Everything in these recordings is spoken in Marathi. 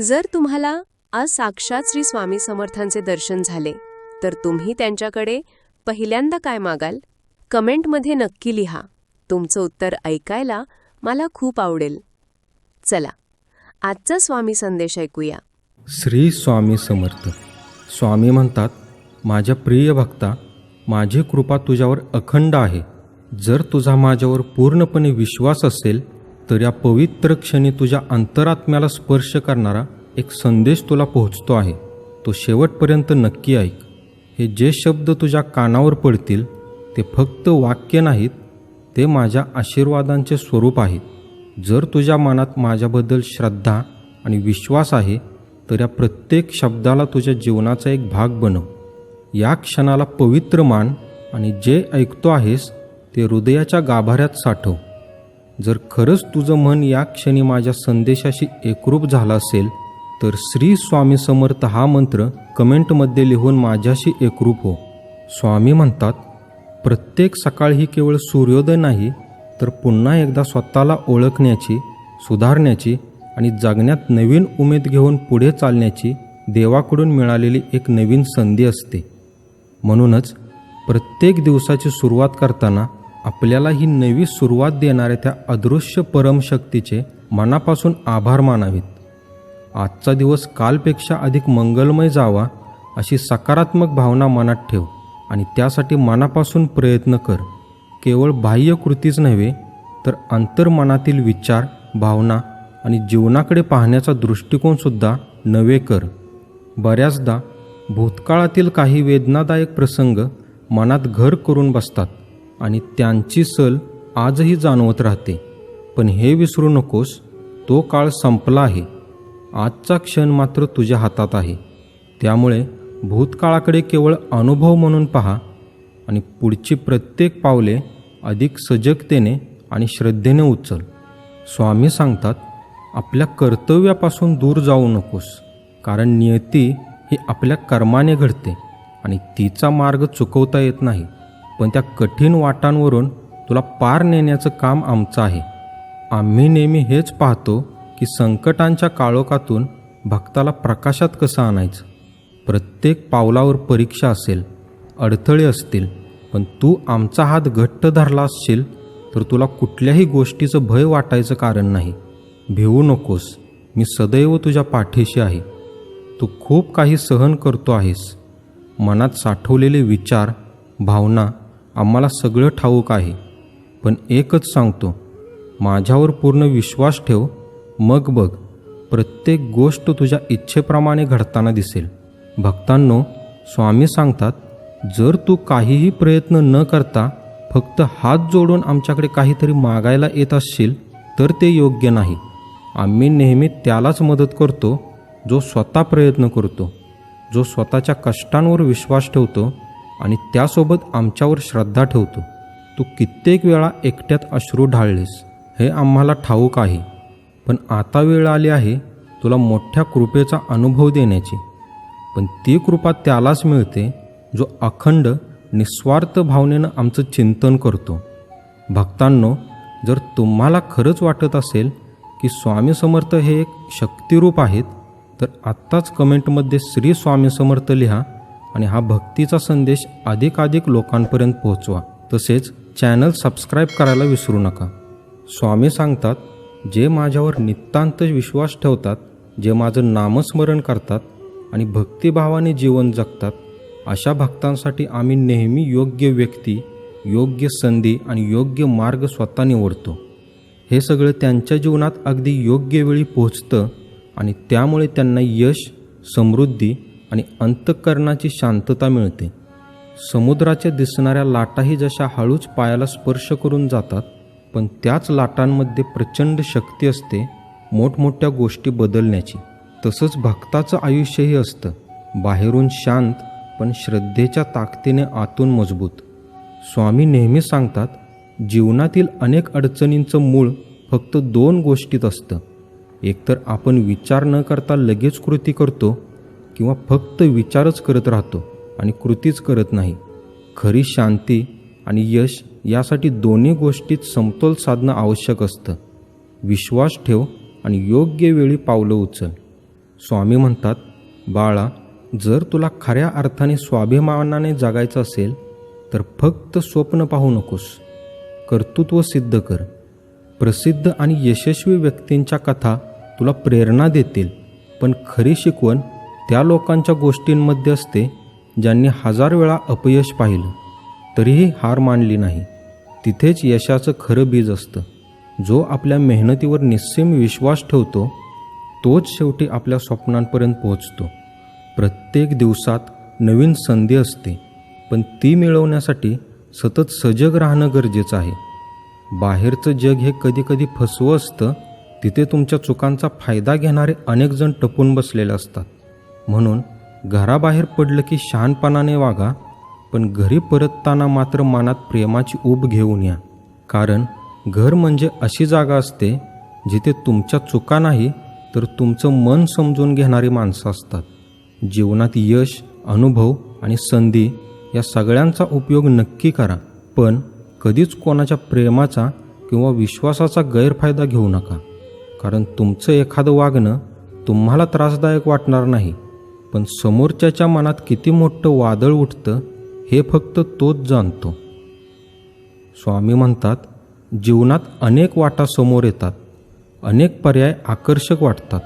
जर तुम्हाला आज साक्षात श्री स्वामी समर्थांचे दर्शन झाले तर तुम्ही त्यांच्याकडे पहिल्यांदा काय मागाल? कमेंटमध्ये नक्की लिहा. तुमचं उत्तर ऐकायला मला खूप आवडेल. चला आजचा स्वामी संदेश ऐकूया. श्री स्वामी समर्थ. स्वामी म्हणतात माझ्या प्रिय भक्ता माझी कृपा तुझ्यावर अखंड आहे. जर तुझा माझ्यावर पूर्णपणे विश्वास असेल तर या पवित्र क्षणी तुझ्या अंतरात्म्याला स्पर्श करणारा एक संदेश तुला पोहोचतो आहे. तो शेवटपर्यंत नक्की ऐक. हे जे शब्द तुझ्या कानावर पडतील ते फक्त वाक्य नाहीत ते माझ्या आशीर्वादांचे स्वरूप आहेत. जर तुझ्या मनात माझ्याबद्दल श्रद्धा आणि विश्वास आहे तर या प्रत्येक शब्दाला तुझ्या जीवनाचा एक भाग बनव. या क्षणाला पवित्र मान आणि जे ऐकतो आहेस ते हृदयाच्या गाभाऱ्यात साठव. जर खरंच तुझं मन या क्षणी माझ्या संदेशाशी एकरूप झालं असेल तर श्री स्वामी समर्थ हा मंत्र कमेंटमध्ये लिहून माझ्याशी एकरूप हो. स्वामी म्हणतात प्रत्येक सकाळ ही केवळ सूर्योदय नाही तर पुन्हा एकदा स्वतःला ओळखण्याची सुधारण्याची आणि जगण्यात नवीन उमेद घेऊन पुढे चालण्याची देवाकडून मिळालेली एक नवीन संधी असते. म्हणूनच प्रत्येक दिवसाची सुरुवात करताना आपल्याला ही नवी सुरुवात देणाऱ्या त्या अदृश्य परमशक्तीचे मनापासून आभार मानावेत. आजचा दिवस कालपेक्षा अधिक मंगलमय जावा अशी सकारात्मक भावना मनात ठेव आणि त्यासाठी मनापासून प्रयत्न कर. केवळ बाह्य कृतीच नव्हे तर अंतर्मनातील विचार भावना आणि जीवनाकडे पाहण्याचा दृष्टिकोनसुद्धा नवे कर. बऱ्याचदा भूतकाळातील काही वेदनादायक प्रसंग मनात घर करून बसतात. आणि त्यांची सल आजही जाणवत राहते. पण हे विसरू नकोस तो काळ संपला आहे. आजचा क्षण मात्र तुझ्या हातात आहे. त्यामुळे भूतकाळाकडे केवळ अनुभव म्हणून पहा आणि पुढची प्रत्येक पावले अधिक सजगतेने आणि श्रद्धेने उचल. स्वामी सांगतात आपल्या कर्तव्यापासून दूर जाऊ नकोस कारण नियती ही आपल्या कर्माने घडते आणि तिचा मार्ग चुकवता येत नाही. पण त्या कठीण वाटांवरून तुला पार नेण्याचं काम आमचं आहे. आम्ही नेहमी हेच पाहतो की संकटांच्या काळोखातून भक्ताला प्रकाशात कसं आणायचं? प्रत्येक पावलावर परीक्षा असेल अडथळे असतील पण तू आमचा हात घट्ट धरला असशील तर तुला कुठल्याही गोष्टीचं भय वाटायचं कारण नाही. भिवू नकोस मी सदैव तुझ्या पाठीशी आहे. तू खूप काही सहन करतो आहेस. मनात साठवलेले विचार भावना आम्हाला सगळं ठाऊक आहे. पण एकच सांगतो माझ्यावर पूर्ण विश्वास ठेव मग बघ प्रत्येक गोष्ट तुझ्या इच्छेप्रमाणे घडताना दिसेल. भक्तांनो स्वामी सांगतात जर तू काहीही प्रयत्न न करता फक्त हात जोडून आमच्याकडे काहीतरी मागायला येत असशील तर ते योग्य नाही. आम्ही नेहमी त्यालाच मदत करतो जो स्वतः प्रयत्न करतो जो स्वतःच्या कष्टांवर विश्वास ठेवतो आणि त्यासोबत आमच्यावर श्रद्धा ठेवतो. तू कित्येक वेळा एकट्यात अश्रू ढाळलेस. हे आम्हाला ठाऊक आहे. पण आता वेळ आली आहे तुला मोठ्या कृपेचा अनुभव देण्याची. पण ती कृपा त्यालाच मिळते जो अखंड निस्वार्थ भावनेनं आमचं चिंतन करतो. भक्तांनो जर तुम्हाला खरंच वाटत असेल की स्वामी समर्थ हे एक शक्तिरूप आहेत तर आत्ताच कमेंटमध्ये श्री स्वामी समर्थ लिहा आणि हा भक्तीचा संदेश अधिकाधिक लोकांपर्यंत पोहोचवा. तसेच चॅनल सबस्क्राईब करायला विसरू नका. स्वामी सांगतात जे माझ्यावर नितांत विश्वास ठेवतात जे माझं नामस्मरण करतात आणि भक्तिभावाने जीवन जगतात अशा भक्तांसाठी आम्ही नेहमी योग्य व्यक्ती योग्य संधी आणि योग्य मार्ग स्वतः निवडतो. हे सगळं त्यांच्या जीवनात अगदी योग्य वेळी पोहोचतं आणि त्यामुळे त्यांना यश समृद्धी आणि अंतःकरणाची शांतता मिळते. समुद्राच्या दिसणाऱ्या लाटाही जशा हळूच पायाला स्पर्श करून जातात पण त्याच लाटांमध्ये प्रचंड शक्ती असते मोठमोठ्या गोष्टी बदलण्याची. तसंच भक्ताचं आयुष्यही असतं. बाहेरून शांत पण श्रद्धेच्या ताकदीने आतून मजबूत. स्वामी नेहमी सांगतात जीवनातील अनेक अडचणींचं मूळ फक्त दोन गोष्टीत असतं. एकतर आपण विचार न करता लगेच कृती करतो किंवा फक्त विचारच करत राहतो आणि कृतीच करत नाही. खरी शांती आणि यश यासाठी दोन्ही गोष्टीत समतोल साधणं आवश्यक असतं. विश्वास ठेव आणि योग्य वेळी पावलं उचल. स्वामी म्हणतात बाळा जर तुला खऱ्या अर्थाने स्वाभिमानाने जगायचं असेल तर फक्त स्वप्न पाहू नकोस. कर्तृत्व सिद्ध कर. प्रसिद्ध आणि यशस्वी व्यक्तींच्या कथा तुला प्रेरणा देतील पण खरी शिकवण त्या लोकांच्या गोष्टींमध्ये असते ज्यांनी हजार वेळा अपयश पाहिलं तरीही हार मानली नाही. तिथेच यशाचं खरं बीज असतं. जो आपल्या मेहनतीवर निस्सीम विश्वास ठेवतो तोच शेवटी आपल्या स्वप्नांपर्यंत पोहोचतो. प्रत्येक दिवसात नवीन संधी असते पण ती मिळवण्यासाठी सतत सजग राहणं गरजेचं आहे. बाहेरचं जग हे कधीकधी फसवं असतं तिथे तुमच्या चुकांचा फायदा घेणारे अनेकजण टपून बसलेले असतात. म्हणून घराबाहेर पडलं की शहाणपणाने वागा पण घरी परतताना मात्र मनात प्रेमाची ऊब घेऊन या. कारण घर म्हणजे अशी जागा असते जिथे तुमच्या चुका नाही तर तुमचं मन समजून घेणारी माणसं असतात. जीवनात यश अनुभव आणि संधी या सगळ्यांचा उपयोग नक्की करा पण कधीच कोणाच्या प्रेमाचा किंवा विश्वासाचा गैरफायदा घेऊ नका. कारण तुमचं एखादं वागणं तुम्हाला त्रासदायक वाटणार नाही. पण समोरच्याच्या मनात किती मोठं वादळ उठतं हे फक्त तोच जाणतो. स्वामी म्हणतात जीवनात अनेक वाटा समोर येतात अनेक पर्याय आकर्षक वाटतात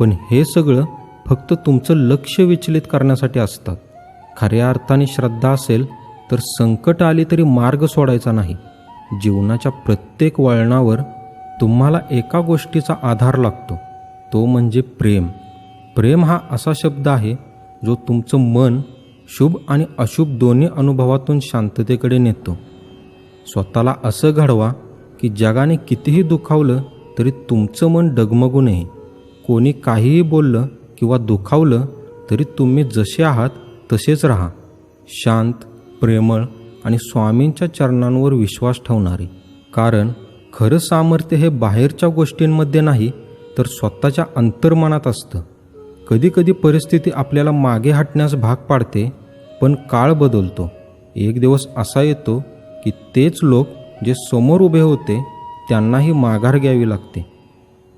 पण हे सगळं फक्त तुमचं लक्ष विचलित करण्यासाठी असतात. खऱ्या अर्थाने श्रद्धा असेल तर संकट आली तरी मार्ग सोडायचा नाही. जीवनाच्या प्रत्येक वळणावर तुम्हाला एका गोष्टीचा आधार लागतो तो म्हणजे प्रेम. प्रेम हा असा शब्द आहे जो तुमचं मन शुभ आणि अशुभ दोन्ही अनुभवातून शांततेकडे नेतो. स्वतःला असं घडवा की जगाने कितीही दुखावलं तरी तुमचं मन डगमगू नये. कोणी काहीही बोललं किंवा दुखावलं तरी तुम्ही जसे आहात तसेच राहा. शांत प्रेमळ आणि स्वामींच्या चरणांवर विश्वास ठेवणारे. कारण खरं सामर्थ्य हे बाहेरच्या गोष्टींमध्ये नाही तर स्वतःच्या अंतर्मनात असतं. कधीकधी परिस्थिती आपल्याला मागे हटण्यास भाग पाडते पण काळ बदलतो. एक दिवस असा येतो की तेच लोक जे समोर उभे होते त्यांनाही माघार घ्यावी लागते.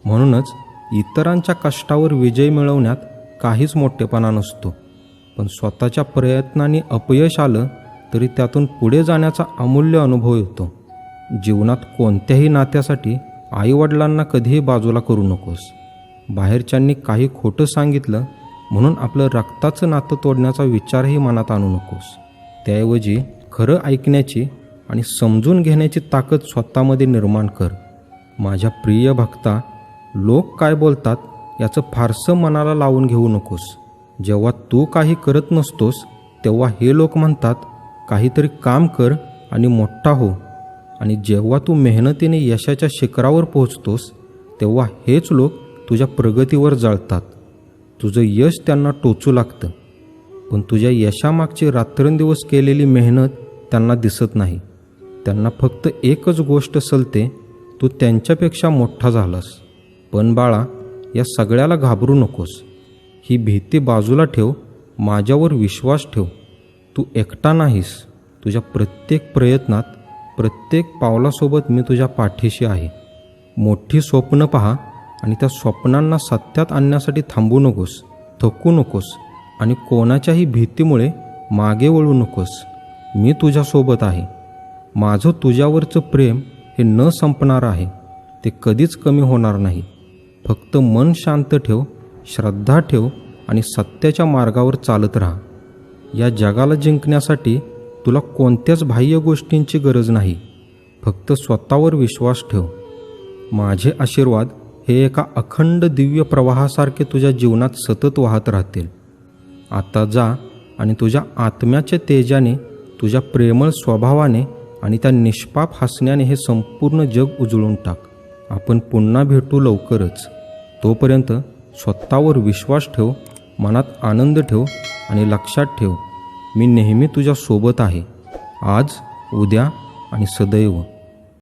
म्हणूनच इतरांच्या कष्टावर विजय मिळवण्यात काहीच मोठेपणा नसतो. पण स्वतःच्या प्रयत्नांनी अपयश आलं तरी त्यातून पुढे जाण्याचा अमूल्य अनुभव येतो. जीवनात कोणत्याही नात्यासाठी आईवडिलांना कधीही बाजूला करू नकोस. बाहेरच्यांनी काही खोटं सांगितलं म्हणून आपलं रक्ताचं नातं तोडण्याचा विचारही मनात आणू नकोस. त्याऐवजी खरं ऐकण्याची आणि समजून घेण्याची ताकद स्वतःमध्ये निर्माण कर. माझ्या प्रिय भक्ता लोक काय बोलतात याचं फारसं मनाला लावून घेऊ नकोस. जेव्हा तू काही करत नसतोस तेव्हा हे लोक म्हणतात काहीतरी काम कर आणि मोठा हो. आणि जेव्हा तू मेहनतीने यशाच्या शिखरावर पोहोचतोस तेव्हा हेच लोक तुझ्या प्रगतीवर जळतात. तुझं यश त्यांना टोचू लागतं. पण तुझ्या यशामागची रात्रंदिवस केलेली मेहनत त्यांना दिसत नाही. त्यांना फक्त एकच गोष्ट सलते तू त्यांच्यापेक्षा मोठा झालास. पण बाळा या सगळ्याला घाबरू नकोस. ही भीती बाजूला ठेव माझ्यावर विश्वास ठेव. तू एकटा नाहीस. तुझ्या प्रत्येक प्रयत्नात प्रत्येक पावलासोबत मी तुझ्या पाठीशी आहे. मोठी स्वप्न पहा आणि त्या स्वप्नांना सत्यात आणण्यासाठी थांबू नकोस थकू नकोस आणि कोणाच्याही भीतीमुळे मागे वळू नकोस. मी तुझ्यासोबत आहे. माझं तुझ्यावरचं प्रेम हे न संपणार आहे. ते कधीच कमी होणार नाही. फक्त मन शांत ठेव श्रद्धा ठेव आणि सत्याच्या मार्गावर चालत राहा. या जगाला जिंकण्यासाठी तुला कोणत्याच बाह्य गोष्टींची गरज नाही. फक्त स्वतःवर विश्वास ठेव. माझे आशीर्वाद हे एका अखंड दिव्य प्रवाहासारखे तुझ्या जीवनात सतत वाहत राहतील. आता जा आणि तुझ्या आत्म्याच्या तेजाने तुझ्या प्रेमळ स्वभावाने आणि त्या निष्पाप हसण्याने हे संपूर्ण जग उजळून टाक. आपण पुन्हा भेटू लवकरच. तोपर्यंत स्वतःवर विश्वास ठेव मनात आनंद ठेव आणि लक्षात ठेव मी नेहमी तुझ्या सोबत आहे. आज उद्या आणि सदैव.